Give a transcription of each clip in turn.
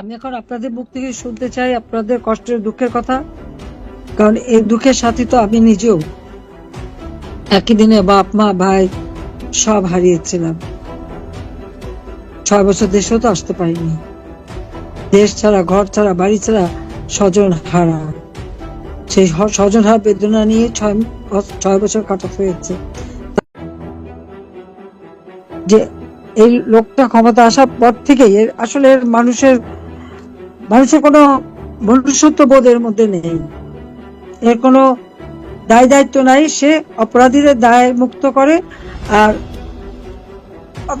আমি এখন আপনাদের মুখ থেকে শুনতে চাই আপনাদের কষ্টের, দুঃখের কথা। কারণ এই দুঃখের সাথী তো আমি নিজেও। একই দিনে বাপ, মা, ভাই সব হারিয়েছিলাম। ছয় বছর দেশেও তো আসতে পারিনি। দেশ ছাড়া, ঘর ছাড়া, বাড়ি ছাড়া স্বজন হারা। সেই স্বজন হারা বেদনা নিয়ে ছয় ছয় বছর কাটা হয়েছে। যে এই লোকটা ক্ষমতা আসার পর থেকেই আসলে মানুষের মানুষের কোনো মনুষ্যত্ব বোধ এর মধ্যে নেই। এর কোনো দায় দায়িত্ব নাই, সে অপরাধীদের দায় মুক্ত করে আর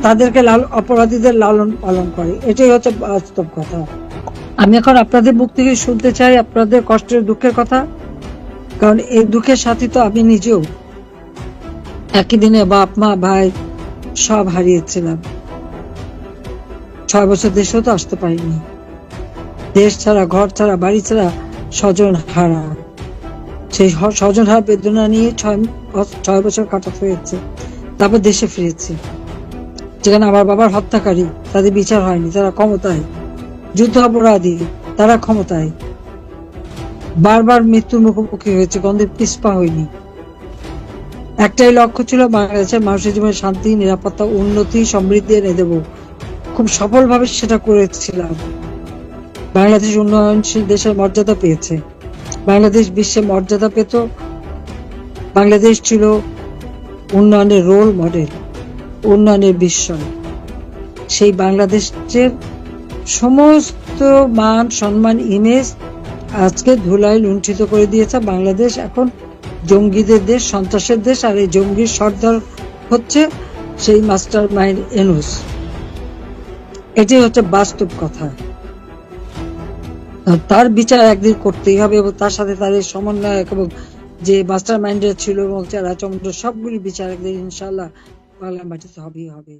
তাদেরকে লাল, অপরাধীদের লালন পালন করে। এটাই হচ্ছে বাস্তব কথা। আমি এখন আপনাদের মুখ থেকে শুনতে চাই, আপনাদের কষ্টের, দুঃখের কথা। কারণ এই দুঃখের সাথে তো আমি নিজেও। একই দিনে বাপ, মা, ভাই সব হারিয়েছিলাম। ছয় বছর দেশেও তো আসতে পারিনি। দেশ ছাড়া, ঘর ছাড়া, বাড়ি ছাড়া স্বজন হারা। সেই স্বজন হারা বেদনা নিয়ে ছয় ছয় বছর কাটাতে হয়েছে। তারপর দেশে ফিরেছি। যেখানে আমার বাবার হত্যাকারী, তাদের বিচার হয়নি, তারা ক্ষমতায়। যুদ্ধ অপরাধী, তারা ক্ষমতায়। বারবার মৃত্যুর মুখোমুখি হয়েছে, গন্ধে পিসপা হয়নি। একটাই লক্ষ্য ছিল, বাংলাদেশের মানুষের জীবনে শান্তি, নিরাপত্তা, উন্নতি, সমৃদ্ধি এনে দেব। খুব সফলভাবে সেটা করেছিলাম। বাংলাদেশ উন্নয়নশীল দেশের মর্যাদা পেয়েছে। বাংলাদেশ বিশ্বে মর্যাদা পেত। বাংলাদেশ ছিল উন্নয়নের রোল মডেল উন্নয়নের বিস্ময় সেই বাংলাদেশের সমস্ত মান, সম্মান ইমেজ আজকে ধুলায় লুণ্ঠিত করে দিয়েছে বাংলাদেশ। এখন জঙ্গিদের দেশ, সন্ত্রাসের দেশ, আর এই জঙ্গির সর্দার হচ্ছে সেই মাস্টার মাইন্ড এনুস এটাই হচ্ছে বাস্তব কথা। তার বিচার একদিন করতেই হবে এবং তার সাথে তাদের সমন্বয়ক এবং যে মাস্টার মাইন্ডের ছিল এবং যারা চন্দ্র, সবগুলি বিচার একদিন ইনশাল্লাহ মাটিতে হবেই হবে।